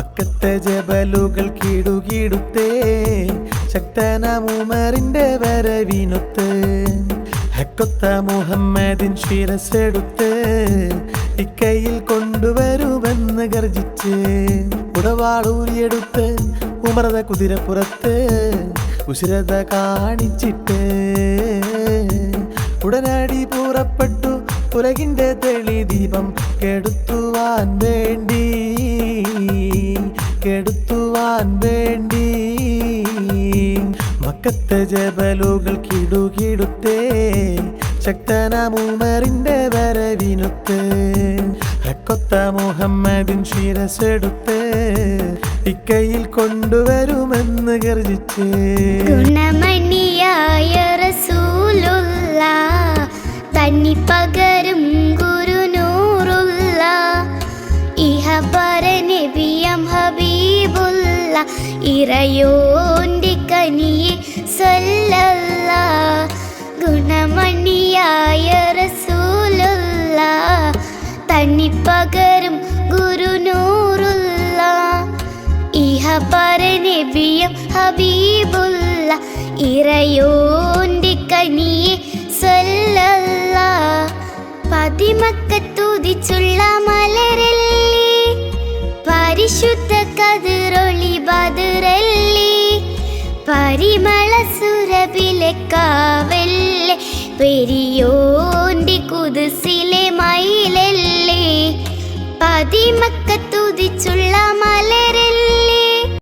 മക്കത്തെ ജബലുകൾ കീടുകീടുത്തേ ശക്തനമുമറിന്റെ വരവിനൊത്ത് ഹക്കൊത്ത മുഹമ്മദിൻ ശിരസെടുത്ത് ഇക്കയിൽ കൊണ്ടുവരുമെന്ന് ഗർജിച്ച് ഉടവാളൂരിയെടുത്ത് ഉമറത കുതിരപ്പുറത്ത് ഉശിരത കാണിച്ചിട്ട് ഉടനടി പുറപ്പെട്ടു ഉലകിന്റെ തെളി ദീപം കെടുത്തുവാൻ വേണ്ടി. കെടുത്തുവാൻ വേണ്ടി. മക്കത്തെ ജബലുകൾ കിടുകിടുത്തേ ശക്തനമുമറിന്റെ വരവിനൊത്ത്. ഹക്കൊത്ത മുഹമ്മദിൻ ശിരസെടുത്ത് ഇക്കയിൽ കൊണ്ടുവരുമെന്ന് ഗർജിച്ച്. ഗുണമണിയായ റസൂലുള്ള തന്നി പകരും ഇറയോന്റെ കനിയെ സൊല്ലല്ല. ഗുണമണിയായ റസൂലുള്ള. തന്നി പകരും ഗുരുനൂറുള്ള. ഇഹ പരനബിയം ഹബീബുള്ള. ഇറയോന്റെ കനിയെ സൊല്ലല്ല. പതിമക്കത്തുതിച്ചുള്ള മലരല്ലേ. പരിശുദ്ധ ബദറല്ലേ പരിമള സുരഭിലെ കാവല്ലേ പെരിയോണ്ടി കുതിസിലെ മയിലല്ലേ. പതിമക്കത്തുതിച്ചുള്ള